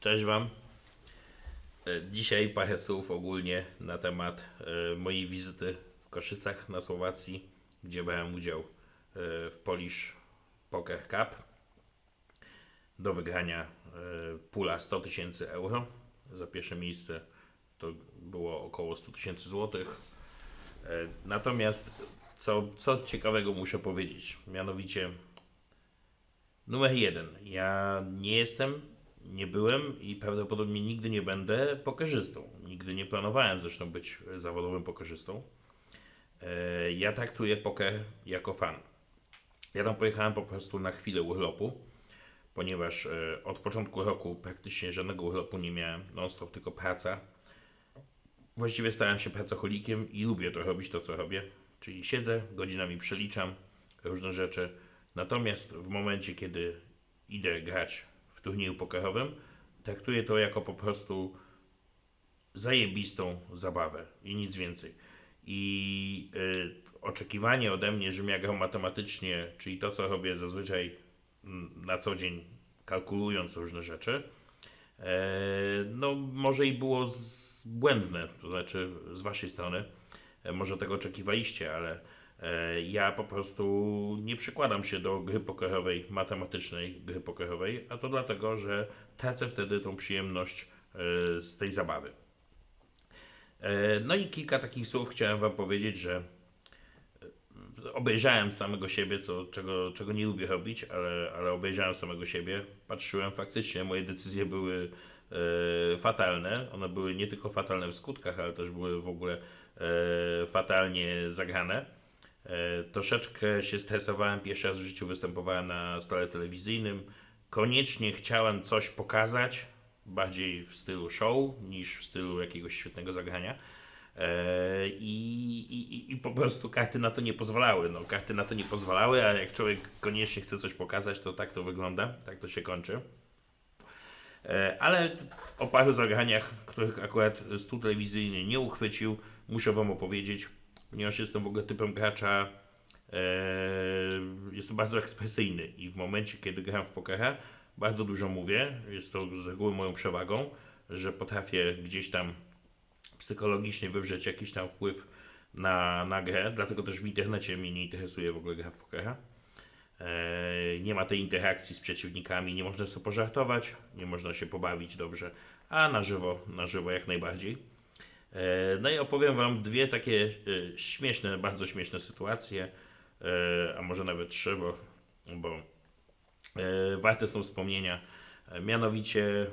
Cześć Wam. E, Dzisiaj parę słów ogólnie na temat e, mojej wizyty w Koszycach na Słowacji, gdzie brałem udział e, w Polish Poker Cup do wygrania pula 100 tysięcy euro. Za pierwsze miejsce to było około 100 tysięcy złotych. Natomiast co, co ciekawego muszę powiedzieć, mianowicie Numer jeden. Ja nie jestem, nie byłem i prawdopodobnie nigdy nie będę pokerzystą. Nigdy nie planowałem zresztą być zawodowym pokerzystą. E, Ja traktuję poker jako fan. Ja tam pojechałem po prostu na chwilę urlopu, ponieważ e, od początku roku praktycznie żadnego urlopu nie miałem, non-stop tylko praca. Właściwie stałem się pracocholikiem i lubię to robić, to co robię. Czyli siedzę, godzinami przeliczam różne rzeczy. Natomiast w momencie, kiedy idę grać w turnieju pokerowym, traktuję to jako po prostu zajebistą zabawę i nic więcej. I y, oczekiwanie ode mnie, żebym ja grał matematycznie, czyli to, co robię zazwyczaj na co dzień, kalkulując różne rzeczy, e, no może i było z, błędne, to znaczy z waszej strony. E, Może tego oczekiwaliście, ale ja po prostu nie przykładam się do gry pokerowej, matematycznej gry pokerowej, a to dlatego, że tracę wtedy tą przyjemność e, z tej zabawy. E, No i kilka takich słów chciałem Wam powiedzieć, że e, obejrzałem samego siebie, co, czego, czego nie lubię robić, ale, ale obejrzałem samego siebie, patrzyłem, faktycznie moje decyzje były e, fatalne. One były nie tylko fatalne w skutkach, ale też były w ogóle e, fatalnie zagrane. E, troszeczkę się stresowałem, pierwszy raz w życiu występowałem na stole telewizyjnym. Koniecznie chciałem coś pokazać, bardziej w stylu show niż w stylu jakiegoś świetnego zagrania. E, I, i, I po prostu karty na to nie pozwalały. No, karty na to nie pozwalały, a jak człowiek koniecznie chce coś pokazać, to tak to wygląda, tak to się kończy. E, Ale o paru zagraniach, których akurat stół telewizyjny nie uchwycił, muszę Wam opowiedzieć, ponieważ jestem w ogóle typem gracza, e, jestem bardzo ekspresyjny i w momencie, kiedy gram w pokera, bardzo dużo mówię. Jest to z reguły moją przewagą, że potrafię gdzieś tam psychologicznie wywrzeć jakiś tam wpływ na, na grę, dlatego też w internecie mnie nie interesuje w ogóle gra w pokera. E, nie ma tej interakcji z przeciwnikami, nie można sobie pożartować, nie można się pobawić dobrze, a na żywo, na żywo jak najbardziej. E, No i opowiem Wam dwie takie e, śmieszne, bardzo śmieszne sytuacje, e, a może nawet trzy, bo, bo warte są wspomnienia. Mianowicie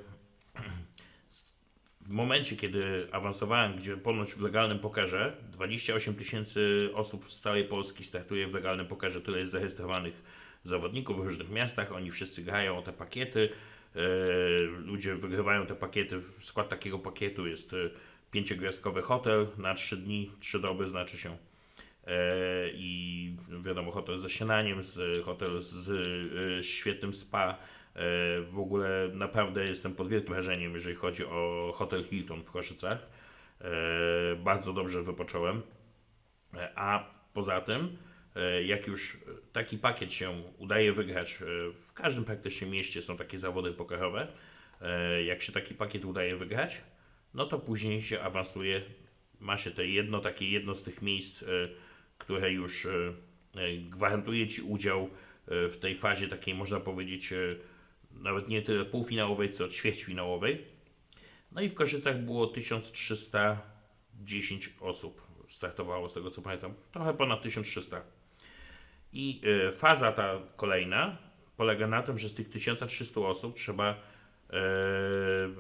w momencie, kiedy awansowałem, gdzie ponoć w legalnym pokerze 28 tysięcy osób z całej Polski startuje w legalnym pokerze, tyle jest zarejestrowanych zawodników w różnych miastach, oni wszyscy grają o te pakiety, ludzie wygrywają te pakiety, w skład takiego pakietu jest pięciogwiazdkowy hotel na 3 dni, 3 doby znaczy się e, i wiadomo hotel ze śniadaniem, hotel z e, świetnym spa, e, w ogóle naprawdę jestem pod wielkim wrażeniem, jeżeli chodzi o hotel Hilton w Koszycach. Bardzo dobrze wypocząłem. A poza tym, jak już taki pakiet się udaje wygrać, w każdym praktycznie mieście są takie zawody pokerowe, e, jak się taki pakiet udaje wygrać, no to później się awansuje, ma się to jedno, takie jedno z tych miejsc, e, które już e, e, gwarantuje Ci udział w tej fazie takiej, można powiedzieć, nawet nie tyle półfinałowej, co ćwierćfinałowej. No i w Koszycach było 1310 osób startowało, z tego co pamiętam. Trochę ponad 1300. I faza ta kolejna polega na tym, że z tych 1300 osób trzeba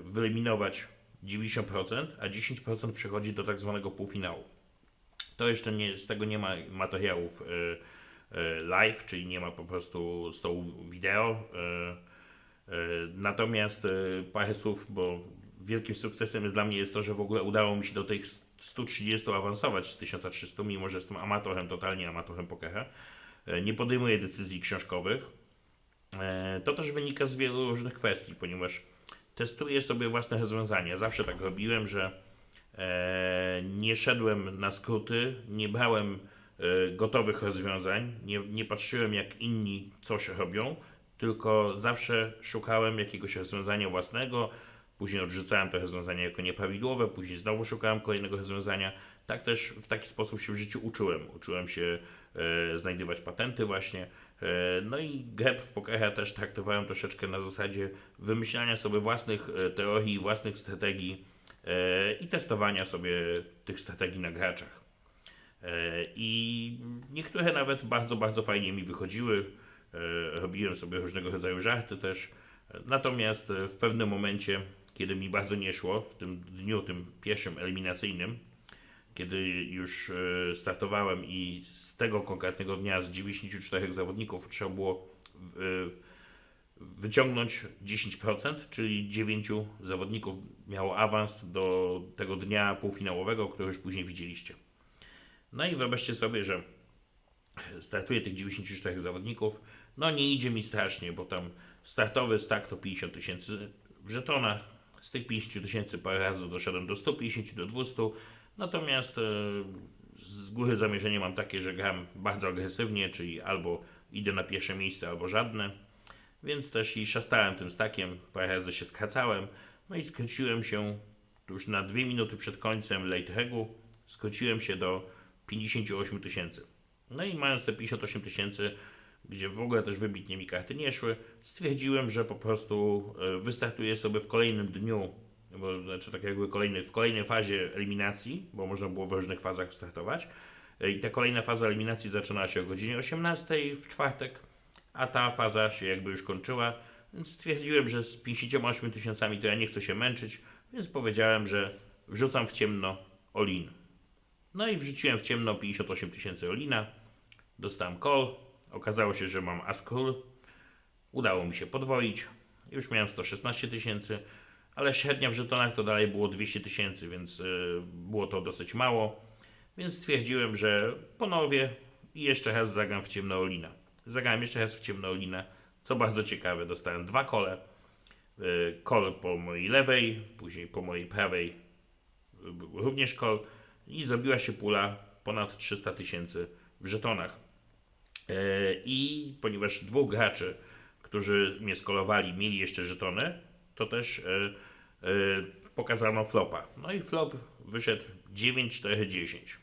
wyeliminować 90%, a 10% przechodzi do tak zwanego półfinału. To jeszcze nie, z tego nie ma materiałów e, e, live, czyli nie ma po prostu stołu wideo. e, Natomiast parę słów, bo wielkim sukcesem jest dla mnie jest to, że w ogóle udało mi się do tych 130 awansować z 1300, mimo że jestem amatorem, totalnie amatorem pokera. Nie podejmuję decyzji książkowych. To też wynika z wielu różnych kwestii, ponieważ testuję sobie własne rozwiązania. Zawsze tak robiłem, że e, nie szedłem na skróty, nie brałem e, gotowych rozwiązań, nie, nie patrzyłem jak inni coś robią, tylko zawsze szukałem jakiegoś rozwiązania własnego, Później odrzucałem to rozwiązanie jako nieprawidłowe, później znowu szukałem kolejnego rozwiązania. Tak też w taki sposób się w życiu uczyłem. Uczyłem się e, znajdywać patenty właśnie. E, no i grę w pokera też traktowałem troszeczkę na zasadzie wymyślania sobie własnych e, teorii, własnych strategii e, i testowania sobie tych strategii na graczach. I niektóre nawet bardzo, bardzo fajnie mi wychodziły. Robiłem sobie różnego rodzaju żarty też. Natomiast w pewnym momencie, kiedy mi bardzo nie szło, w tym dniu, tym pierwszym eliminacyjnym, kiedy już e, startowałem i z tego konkretnego dnia z 94 zawodników trzeba było e, wyciągnąć 10%, czyli 9 zawodników miało awans do tego dnia półfinałowego, który już później widzieliście. No i wyobraźcie sobie, że startuje tych 94 zawodników. No nie idzie mi strasznie, bo tam startowy start to 50 tysięcy w żetonach. Z tych 50 tysięcy parę razy doszedłem do 150, do 200. Natomiast e, z góry zamierzenie mam takie, że gram bardzo agresywnie, czyli albo idę na pierwsze miejsce, albo żadne. Więc też i szastałem tym stakiem, parę razy się skracałem. No i skróciłem się już na dwie minuty przed końcem late regu. Skróciłem się do 58 tysięcy. No i mając te 58 tysięcy, gdzie w ogóle też wybitnie mi karty nie szły, stwierdziłem, że po prostu e, wystartuję sobie w kolejnym dniu, bo znaczy tak jakby kolejny, w kolejnej fazie eliminacji, bo można było w różnych fazach startować. E, I ta kolejna faza eliminacji zaczynała się o godzinie 18 w czwartek, a ta faza się jakby już kończyła, więc stwierdziłem, że z 58 tysiącami to ja nie chcę się męczyć, więc powiedziałem, że wrzucam w ciemno Olin. No i wrzuciłem w ciemno 58 tysięcy Olina. Dostałem call. Okazało się, że mam as król. Udało mi się podwoić. Już miałem 116 tysięcy, ale średnia w żetonach to dalej było 200 tysięcy, więc y, było to dosyć mało. Więc stwierdziłem, że ponowię i jeszcze raz zagram w ciemno Olina. Zagrałem jeszcze raz w ciemno Olina, co bardzo ciekawe. Dostałem dwa kole. Y, Kol po mojej lewej, później po mojej prawej y, również kol i zrobiła się pula ponad 300 tysięcy w żetonach. I ponieważ dwóch graczy, którzy mnie skolowali, mieli jeszcze żetony, to też e, e, pokazano flopa. No i flop wyszedł 9-4-10.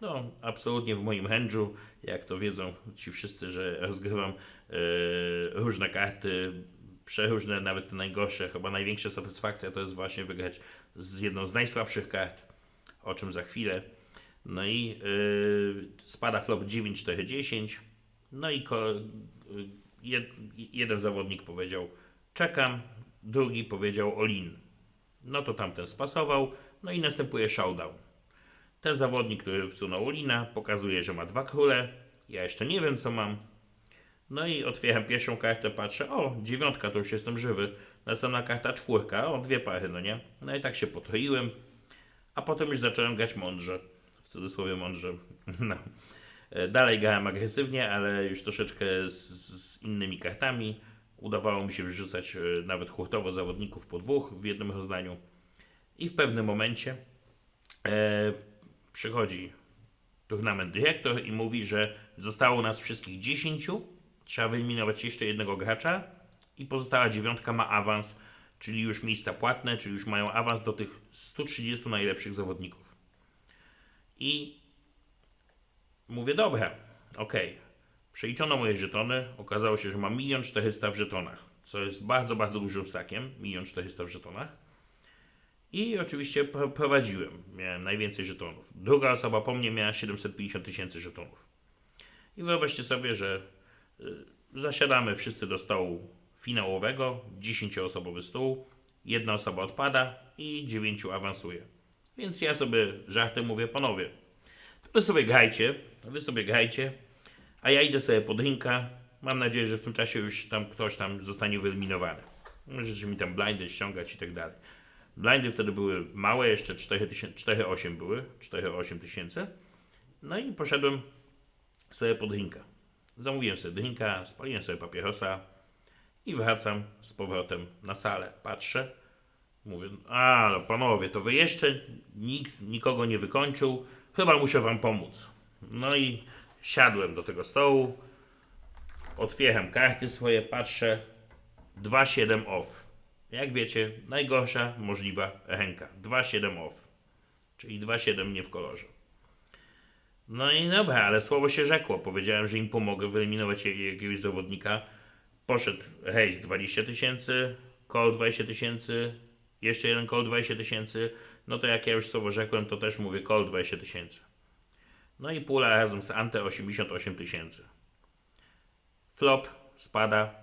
No, absolutnie w moim handżu, jak to wiedzą ci wszyscy, że rozgrywam e, różne karty, przeróżne, nawet te najgorsze. Chyba największa satysfakcja to jest właśnie wygrać z jedną z najsłabszych kart, o czym za chwilę. No i yy, spada flop 9-4-10. No i ko- jed, jeden zawodnik powiedział czekam, drugi powiedział all-in. No to tamten spasował, no i następuje showdown. Ten zawodnik, który wsunął Olina, pokazuje, że ma dwa króle. Ja jeszcze nie wiem, co mam. No i otwieram pierwszą kartę, patrzę, o, dziewiątka, to już jestem żywy. Następna karta, czwórka, o, dwie pary, no nie? No i tak się potroiłem, a potem już zacząłem grać mądrze. W cudzysłowie mądrze. No. E, Dalej grałem agresywnie, ale już troszeczkę z, z innymi kartami. Udawało mi się wrzucać e, nawet hurtowo zawodników po dwóch w jednym rozdaniu. I w pewnym momencie e, przychodzi turnament dyrektor i mówi, że zostało nas wszystkich 10. Trzeba wyeliminować jeszcze jednego gracza i pozostała dziewiątka ma awans, czyli już miejsca płatne, czyli już mają awans do tych 130 najlepszych zawodników. I mówię, dobra, okej. Przeliczono moje żetony, okazało się, że mam 1 400 w żetonach, co jest bardzo, bardzo dużym stakiem, 1 400 w żetonach. I oczywiście pro- prowadziłem, miałem najwięcej żetonów. Druga osoba po mnie miała 750 tysięcy żetonów. I wyobraźcie sobie, że y, zasiadamy wszyscy do stołu finałowego, 10-osobowy stół, jedna osoba odpada i 9 awansuje. Więc ja sobie żartem mówię, panowie, to wy sobie grajcie, wy sobie grajcie, a ja idę sobie po drinka. Mam nadzieję, że w tym czasie już tam ktoś tam zostanie wyeliminowany. Możecie mi tam blindy ściągać i tak dalej. Blindy wtedy były małe, jeszcze 4,8 były, 4,8 tysięcy. No i poszedłem sobie po drinka. Zamówiłem sobie drinka, spaliłem sobie papierosa i wracam z powrotem na salę. Patrzę, mówię, a no panowie, to wy jeszcze nikt nikogo nie wykończył, chyba muszę wam pomóc. No i siadłem do tego stołu, otwieram karty swoje, patrzę, 2,7 off. Jak wiecie, najgorsza możliwa ręka. 2,7 off. Czyli 2,7 nie w kolorze. No i dobra, ale słowo się rzekło. Powiedziałem, że im pomogę wyeliminować jak- jakiegoś zawodnika. Poszedł Hayes 20 tysięcy, Cole 20 tysięcy, jeszcze jeden Cole 20 tysięcy. No to jak ja już słowo rzekłem, to też mówię Cole 20 tysięcy. No i pula razem z Ante 88 tysięcy. Flop spada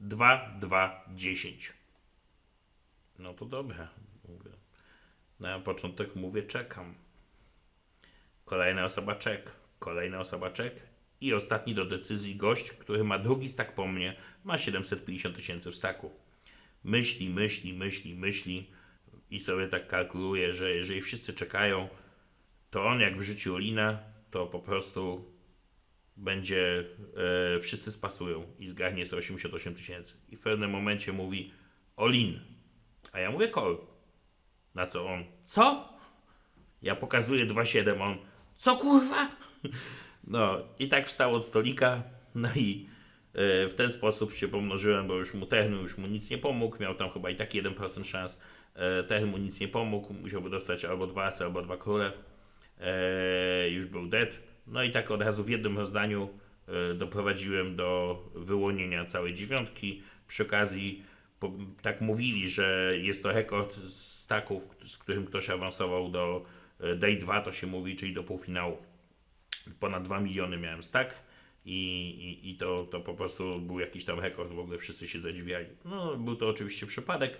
2, 2, 10. No to dobra. Na początek mówię czekam. Kolejna osoba czek. Kolejna osoba czek. I ostatni do decyzji gość, który ma drugi stak po mnie, ma 750 tysięcy w staku. Myśli, myśli, myśli, myśli i sobie tak kalkuluje, że jeżeli wszyscy czekają, to on jak wrzuci Olina, to po prostu będzie, e, wszyscy spasują i zgarnie sobie 88 tysięcy. I w pewnym momencie mówi Olin, a ja mówię Kol. Na co on, co? Ja pokazuję 2,7, on, co kurwa? No i tak wstał od stolika, no i e, w ten sposób się pomnożyłem, bo już mu Techno już mu nic nie pomógł, miał tam chyba i tak 1% szans. E, mu nic nie pomógł, musiałby dostać albo dwa asy, albo dwa króle. E, już był dead. No i tak od razu w jednym rozdaniu e, doprowadziłem do wyłonienia całej dziewiątki. Przy okazji po, tak mówili, że jest to rekord staków, z którym ktoś awansował do e, Day 2, to się mówi, czyli do półfinału. Ponad 2 miliony miałem stak i, i, i to, to po prostu był jakiś tam rekord, w ogóle wszyscy się zadziwiali. No, był to oczywiście przypadek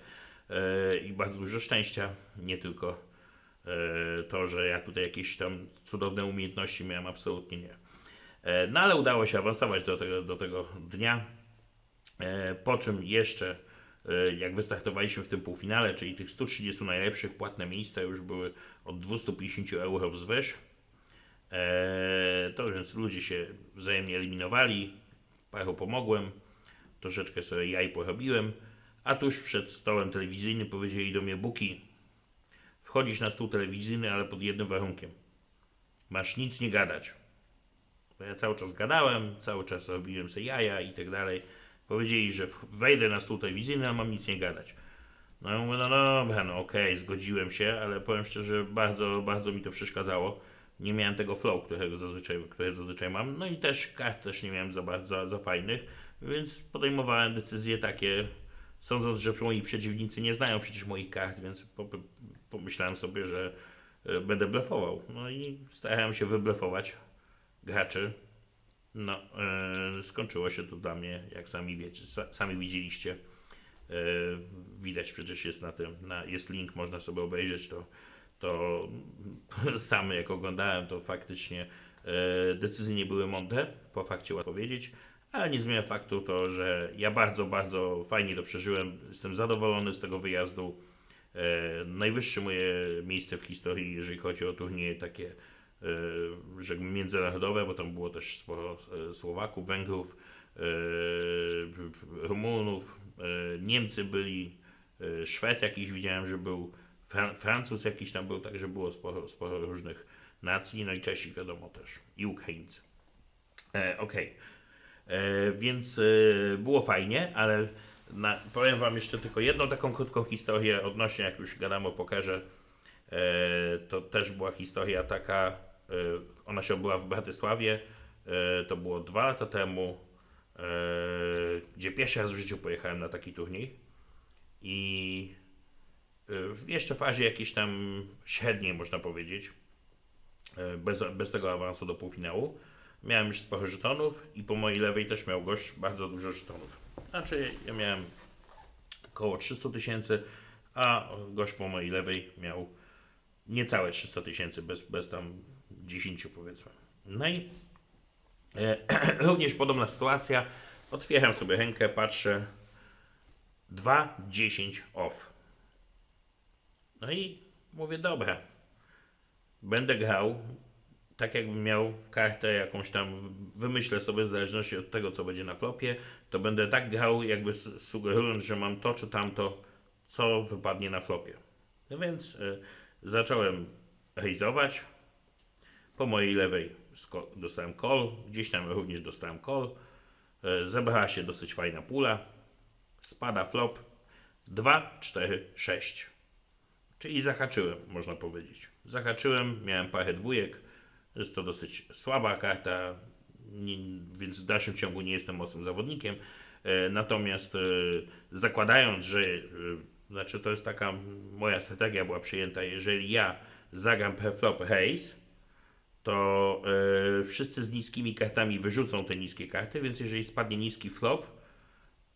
e, i bardzo dużo szczęścia, nie tylko to, że ja tutaj jakieś tam cudowne umiejętności miałem, absolutnie nie. E, no ale udało się awansować do tego, do tego dnia. E, Po czym jeszcze, e, jak wystartowaliśmy w tym półfinale, czyli tych 130 najlepszych, płatne miejsca już były od 250 euro wzwyż. E, To więc ludzie się wzajemnie eliminowali, paru pomogłem, troszeczkę sobie jaj porobiłem, a tuż przed stołem telewizyjnym powiedzieli do mnie Buki, wchodzisz na stół telewizyjny, ale pod jednym warunkiem. Masz nic nie gadać. Bo ja cały czas gadałem, cały czas robiłem sobie jaja i tak dalej. Powiedzieli, że wejdę na stół telewizyjny, a mam nic nie gadać. No ja mówię, no dobra, no okej, zgodziłem się, ale powiem szczerze, bardzo, bardzo mi to przeszkadzało. Nie miałem tego flow, którego zazwyczaj, które zazwyczaj mam. No i też kart też nie miałem za za, za fajnych, więc podejmowałem decyzje takie, sądząc, że moi przeciwnicy nie znają przecież moich kart, więc po- pomyślałem sobie, że e, będę blefował. No i starałem się wyblefować graczy. No, e, skończyło się to dla mnie, jak sami wiecie, sa, sami widzieliście. E, widać przecież jest na tym, na, jest link, można sobie obejrzeć to. To samy jak oglądałem, to faktycznie e, decyzje nie były mądre, po fakcie łatwo wiedzieć, ale nie zmienia faktu to, że ja bardzo, bardzo fajnie to przeżyłem, jestem zadowolony z tego wyjazdu. E, najwyższe moje miejsce w historii, jeżeli chodzi o turnieje takie, e, rzekłbym, międzynarodowe, bo tam było też sporo e, Słowaków, Węgrów, Rumunów, Niemcy byli, Szwed jakiś widziałem, że był, Fran- Francuz jakiś tam był, także było sporo, sporo różnych nacji, no i Czesi wiadomo też, i Ukraińcy. E, Okej. E, Więc było fajnie, ale na, powiem Wam jeszcze tylko jedną taką krótką historię odnośnie, jak już gadamy o pokerze. E, to też była historia taka, e, ona się odbyła w Bratysławie, e, to było dwa lata temu, e, gdzie pierwszy raz w życiu pojechałem na taki turniej i e, w jeszcze fazie jakiejś tam średniej, można powiedzieć, e, bez, bez tego awansu do półfinału. Miałem już sporo żetonów i po mojej lewej też miał gość bardzo dużo żetonów. Znaczy ja miałem około 300 tysięcy, a gość po mojej lewej miał niecałe 300 tysięcy, bez, bez tam 10 powiedzmy. No i e, również podobna sytuacja. Otwieram sobie rękę, patrzę 2, 10 off. No i mówię, dobra, będę grał tak jakbym miał kartę jakąś tam, wymyślę sobie w zależności od tego, co będzie na flopie, to będę tak grał, jakby sugerując, że mam to czy tamto, co wypadnie na flopie. No więc y, zacząłem rejzować. Po mojej lewej dostałem call, gdzieś tam również dostałem call. Y, zebrała się dosyć fajna pula. Spada flop 2, 4, 6. Czyli zahaczyłem, można powiedzieć. Zahaczyłem, miałem parę dwójek. Jest to dosyć słaba karta, nie, więc w dalszym ciągu nie jestem mocnym zawodnikiem. E, natomiast e, zakładając, że e, znaczy to jest taka moja strategia była przyjęta, jeżeli ja zagram per flop race, to e, wszyscy z niskimi kartami wyrzucą te niskie karty, więc jeżeli spadnie niski flop,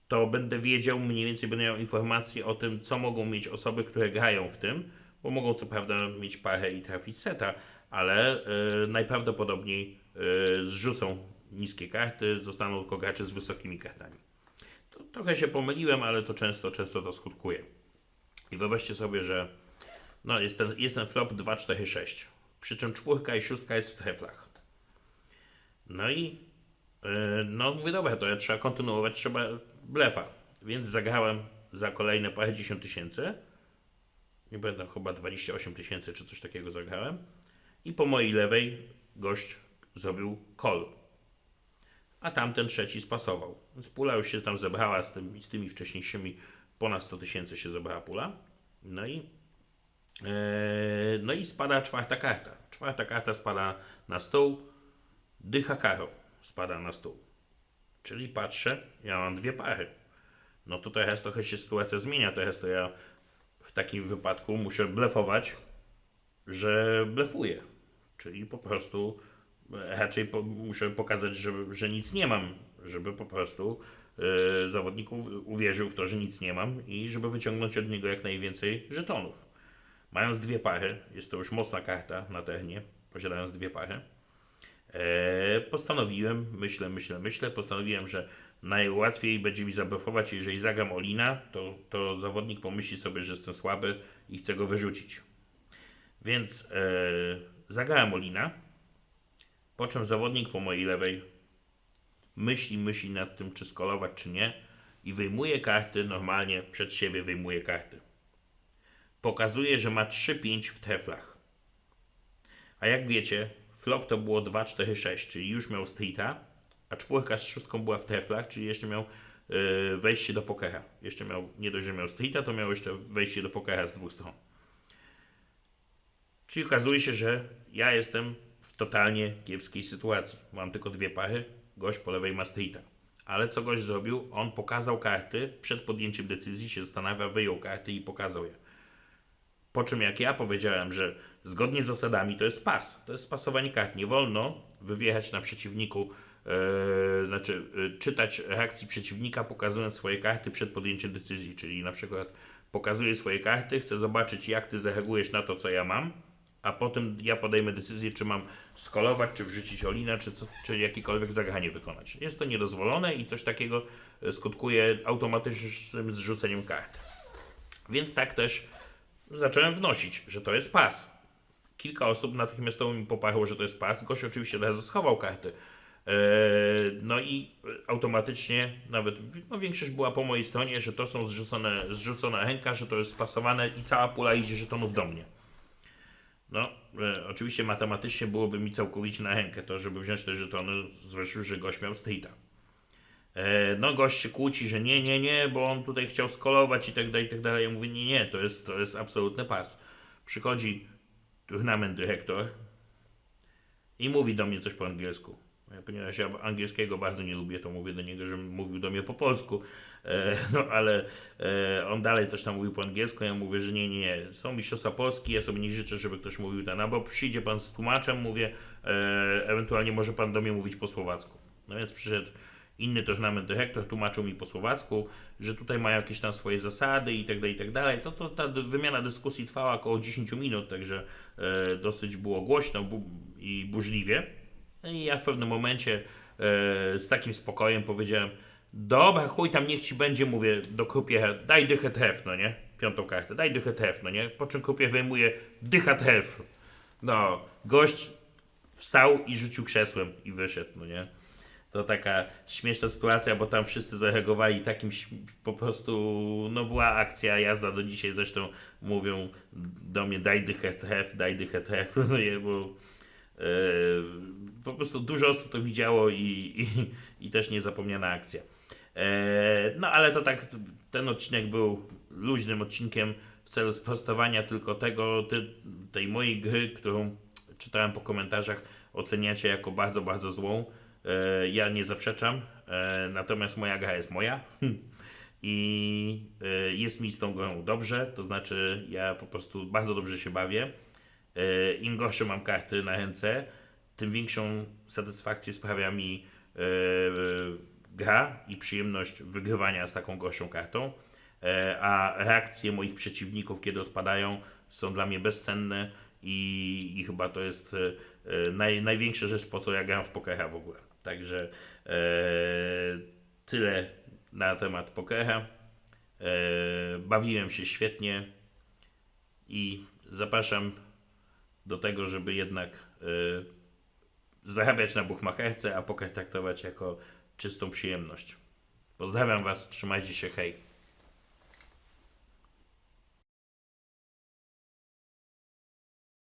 to będę wiedział, mniej więcej będę miał informacje o tym, co mogą mieć osoby, które grają w tym, bo mogą co prawda mieć parę i trafić seta, ale e, najprawdopodobniej e, zrzucą niskie karty, zostaną tylko gracze z wysokimi kartami. To, trochę się pomyliłem, ale to często, często to skutkuje. I wyobraźcie sobie, że no jest, ten, jest ten flop 2, 4, 6. Przy czym czwórka i szóstka jest w treflach. No i yy, no mówię, dobra, to ja trzeba kontynuować, trzeba blefa. Więc zagrałem za kolejne parę dziesiąt tysięcy. Nie pamiętam, chyba 28 tysięcy czy coś takiego zagrałem. I po mojej lewej gość zrobił call. A tamten trzeci spasował. Więc pula już się tam zebrała z, z tymi wcześniejszymi. Ponad 100 tysięcy się zebrała pula. No i Eee, No i spada czwarta karta. Czwarta karta spada na stół. Dycha karo spada na stół. Czyli patrzę, ja mam dwie pary. No to teraz trochę się sytuacja zmienia. Teraz to ja w takim wypadku muszę blefować, że blefuję. Czyli po prostu e, raczej po, muszę pokazać, że, że nic nie mam, żeby po prostu e, zawodnik uwierzył w to, że nic nie mam i żeby wyciągnąć od niego jak najwięcej żetonów. Mając dwie pary, jest to już mocna karta na terenie, posiadając dwie pary, e, postanowiłem, myślę, myślę, myślę, postanowiłem, że najłatwiej będzie mi zablokować, jeżeli zagram Olina, to, to zawodnik pomyśli sobie, że jestem słaby i chce go wyrzucić. Więc e, zagrałem Olina, po czym zawodnik po mojej lewej myśli, myśli nad tym, czy skolować, czy nie i wyjmuje karty, normalnie przed siebie wyjmuje karty pokazuje, że ma 3-5 w treflach. A jak wiecie, flop to było 2-4-6, czyli już miał streeta, a czwórka z szóstką była w treflach, czyli jeszcze miał yy, wejście do pokera. Jeszcze miał, nie dość, że miał streeta, to miał jeszcze wejście do pokera z dwóch stron. Czyli okazuje się, że ja jestem w totalnie kiepskiej sytuacji. Mam tylko dwie pary, gość po lewej ma streeta. Ale co gość zrobił? On pokazał karty, przed podjęciem decyzji się zastanawia, wyjął karty i pokazał je. Po czym jak ja powiedziałem, że zgodnie z zasadami to jest pas, to jest spasowanie kart. Nie wolno wywiechać na przeciwniku, e, znaczy e, czytać reakcji przeciwnika, pokazując swoje karty przed podjęciem decyzji. Czyli na przykład pokazuję swoje karty, chcę zobaczyć jak ty zareagujesz na to, co ja mam, a potem ja podejmę decyzję, czy mam skolować, czy wrzucić Olina, czy, co, czy jakiekolwiek zagranie wykonać. Jest to niedozwolone i coś takiego e, skutkuje automatycznym zrzuceniem kart. Więc tak też zacząłem wnosić, że to jest pas. Kilka osób natychmiastowo mi poparło, że to jest pas. Gość oczywiście od schował karty. No i automatycznie nawet no większość była po mojej stronie, że to są zrzucone, zrzucona ręka, że to jest spasowane i cała pula idzie żetonów do mnie. No, e, oczywiście matematycznie byłoby mi całkowicie na rękę to, żeby wziąć te żetony, zwłaszcza, że gość miał streeta. E, No, gość się kłóci, że nie, nie, nie, bo on tutaj chciał skolować i tak dalej, i tak dalej. Ja mówię, nie, nie, to jest, to jest absolutny pas. Przychodzi turnament dyrektor i mówi do mnie coś po angielsku. Ja, ponieważ ja angielskiego bardzo nie lubię, to mówię do niego, że mówił do mnie po polsku. E, no ale e, on dalej coś tam mówił po angielsku. Ja mówię, że nie, nie, nie. Są mistrzostwa Polski, ja sobie nie życzę, żeby ktoś mówił ten, albo przyjdzie pan z tłumaczem, mówię, e, ewentualnie może pan do mnie mówić po słowacku. No więc przyszedł inny turnament dyrektor, tłumaczył mi po słowacku, że tutaj mają jakieś tam swoje zasady i tak dalej, i tak dalej. To, to ta wymiana dyskusji trwała około 10 minut, także e, dosyć było głośno bu- i burzliwie. No I ja w pewnym momencie e, z takim spokojem powiedziałem, dobra, chuj tam niech ci będzie, mówię do krupiera, daj dychę tref, no nie? Piątą kartę, daj dychę tref, no nie? Po czym krupier wyjmuje dycha tref. No, gość wstał i rzucił krzesłem i wyszedł, no nie? To taka śmieszna sytuacja, bo tam wszyscy zareagowali takim po prostu, no była akcja, jazda do dzisiaj zresztą mówią do mnie daj dychę tref, daj dychę tref, no nie, bo po prostu dużo osób to widziało i, i, i też niezapomniana akcja. E, no ale to tak, ten odcinek był luźnym odcinkiem w celu sprostowania tylko tego, tej mojej gry, którą czytałem po komentarzach, oceniacie jako bardzo, bardzo złą. E, ja nie zaprzeczam, e, natomiast moja gra jest moja. I e, jest mi z tą grą dobrze, to znaczy ja po prostu bardzo dobrze się bawię. E, Im gorsze mam karty na ręce, tym większą satysfakcję sprawia mi e, gra i przyjemność wygrywania z taką gorszą kartą. E, a reakcje moich przeciwników, kiedy odpadają, są dla mnie bezcenne i, i chyba to jest naj, największa rzecz, po co ja gram w pokera w ogóle. Także e, tyle na temat pokera. E, bawiłem się świetnie i zapraszam do tego, żeby jednak e, zarabiać na buchmacherce, a poker traktować jako czystą przyjemność. Pozdrawiam Was, trzymajcie się, hej.